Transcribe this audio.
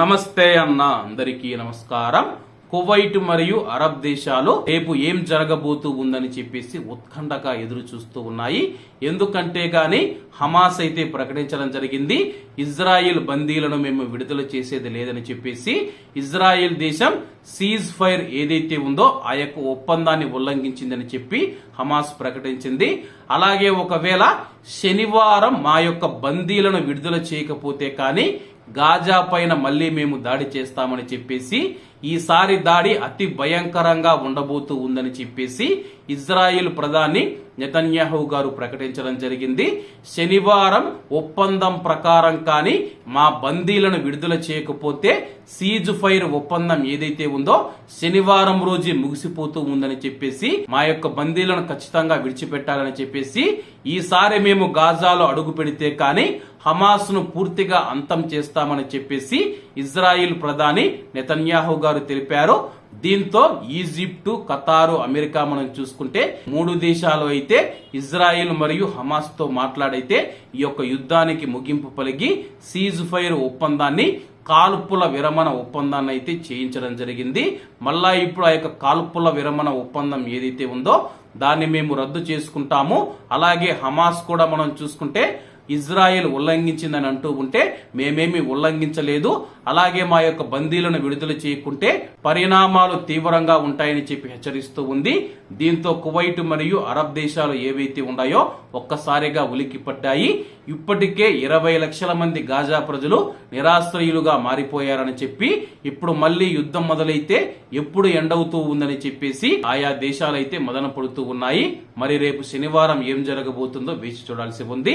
నమస్తే అన్న అందరికీ నమస్కారం. కువైట్ మరియు అరబ్ దేశాలు రేపు ఏం జరగబోతూ ఉందని చెప్పేసి ఉత్కంఠగా ఎదురు చూస్తూ ఉన్నాయి. ఎందుకంటే గాని హమాస్ అయితే ప్రకటించడం జరిగింది. ఇజ్రాయిల్ బందీలను మేము విడుదల చేసేది లేదని చెప్పేసి ఇజ్రాయిల్ దేశం సీజ్ ఫైర్ ఏదైతే ఉందో ఆ యొక్క ఒప్పందాన్ని ఉల్లంఘించిందని చెప్పి హమాస్ ప్రకటించింది. అలాగే ఒకవేళ శనివారం మా యొక్క బందీలను విడుదల చేయకపోతే కానీ గాజా పైన మళ్ళీ మేము దాడి చేస్తామని చెప్పేసి ఈసారి దాడి అతి భయంకరంగా ఉండబోతూ ఉందని చెప్పేసి ఇజ్రాయిల్ ప్రధాని నెతన్యాహు గారు ప్రకటించడం జరిగింది. శనివారం ఒప్పందం ప్రకారం కానీ మా బందీలను విడుదల చేయకపోతే సీజ్ ఫైర్ ఒప్పందం ఏదైతే ఉందో శనివారం రోజే ముగిసిపోతూ ఉందని చెప్పేసి మా యొక్క బందీలను ఖచ్చితంగా విడిచిపెట్టాలని చెప్పేసి ఈసారి మేము గాజాలో అడుగు పెడితే కానీ హమాస్ను పూర్తిగా అంతం చేస్తామని చెప్పేసి ఇజ్రాయిల్ ప్రధాని నెతన్యాహు గారు తెలిపారు. దీంతో ఈజిప్టు ఖతారు అమెరికా మనం చూసుకుంటే మూడు దేశాలు అయితే ఇజ్రాయిల్ మరియు హమాస్తో మాట్లాడైతే ఈ యొక్క యుద్ధానికి ముగింపు పలిగి సీజ్ ఫైర్ ఒప్పందాన్ని కాల్పుల విరమణ ఒప్పందాన్ని అయితే చేయించడం జరిగింది. మళ్ళా ఇప్పుడు ఆ యొక్క కాల్పుల విరమణ ఒప్పందం ఏదైతే ఉందో దాన్ని మేము రద్దు చేసుకుంటాము. అలాగే హమాస్ కూడా మనం చూసుకుంటే ఇజ్రాయెల్ ఉల్లంఘించిందని అంటూ ఉంటే మేమేమి ఉల్లంఘించలేదు. అలాగే మా యొక్క బందీలను విడుదల చేయకుంటే పరిణామాలు తీవ్రంగా ఉంటాయని చెప్పి హెచ్చరిస్తూ ఉంది. దీంతో కువైట్ మరియు అరబ్ దేశాలు ఏవైతే ఉన్నాయో ఒక్కసారిగా ఉలిక్కిపడ్డాయి ఇప్పటికే ఇరవై లక్షల మంది గాజా ప్రజలు నిరాశ్రయులుగా మారిపోయారని చెప్పి ఇప్పుడు మళ్ళీ యుద్ధం మొదలైతే ఎప్పుడు ఎండవుతూ ఉందని చెప్పేసి ఆయా దేశాలైతే మదన పడుతూ ఉన్నాయి. మరి రేపు శనివారం ఏం జరగబోతుందో వేచి చూడాల్సి ఉంది.